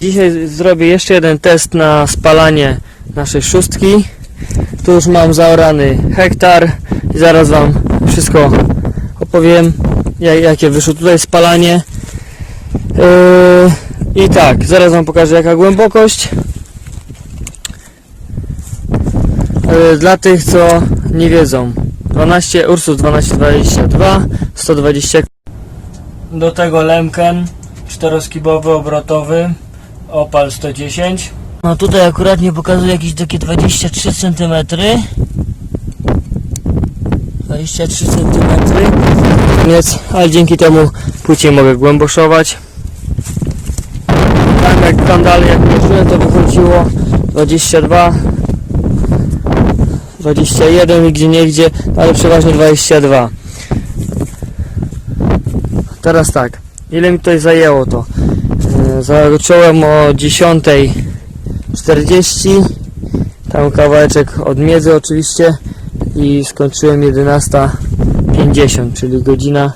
Dzisiaj zrobię jeszcze jeden test na spalanie naszej szóstki. Tu już mam zaorany hektar i zaraz Wam wszystko opowiem, jak, jakie wyszło tutaj spalanie. Yy, I tak, zaraz Wam pokażę jaka głębokość. Yy, Dla tych, co nie wiedzą, 12 Ursus 1222, 120 do tego Lemken czteroskibowy, obrotowy Opal 110 no tutaj akurat nie pokazuje jakieś takie 23 cm 23 cm więc, ale dzięki temu płciej mogę głęboszować. Tam jak tam dalej jak mierzyłem to wychodziło 22 21 i gdzie nie gdzie, ale przeważnie 22 Teraz tak, ile mi tutaj zajęło to? Zacząłem o 10.40 Tam kawałeczek od miedzy oczywiście i skończyłem 11.50, czyli godzina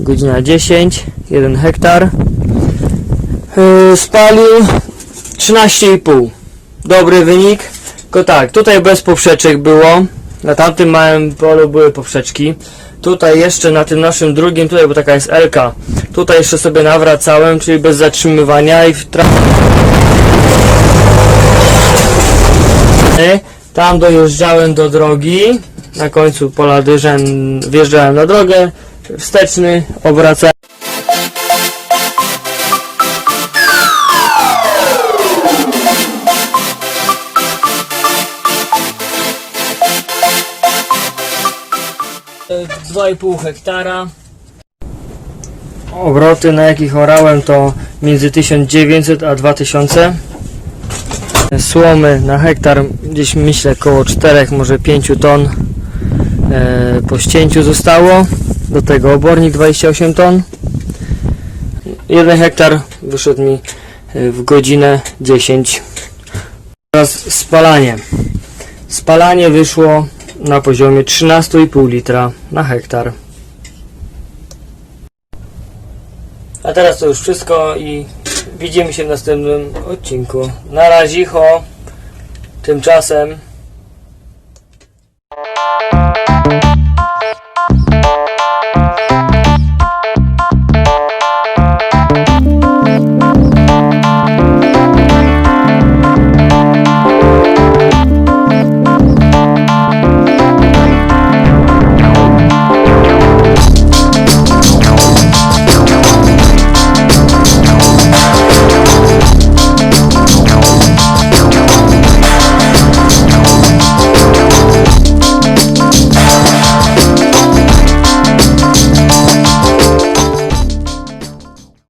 godzina 10, 1 hektar. Yy, Spalił 13,5. Dobry wynik. Tylko tak, tutaj bez poprzeczek było. Na tamtym małym polu były poprzeczki. Tutaj jeszcze na tym naszym drugim, tutaj bo taka jest Elka. Tutaj jeszcze sobie nawracałem, czyli bez zatrzymywania i w tra- Tam dojeżdżałem do drogi. Na końcu pola dyżen wjeżdżałem na drogę. Wsteczny, obracałem. 2,5 hektara. Obroty na jakich orałem to między 1900 a 2000. Słomy na hektar gdzieś myślę około 4, może 5 ton e, po ścięciu zostało. Do tego obornik 28 ton. 1 hektar wyszedł mi e, w godzinę 10. Teraz spalanie. Spalanie wyszło na poziomie 13,5 litra na hektar. A teraz to już wszystko i widzimy się w następnym odcinku. Na razie, tymczasem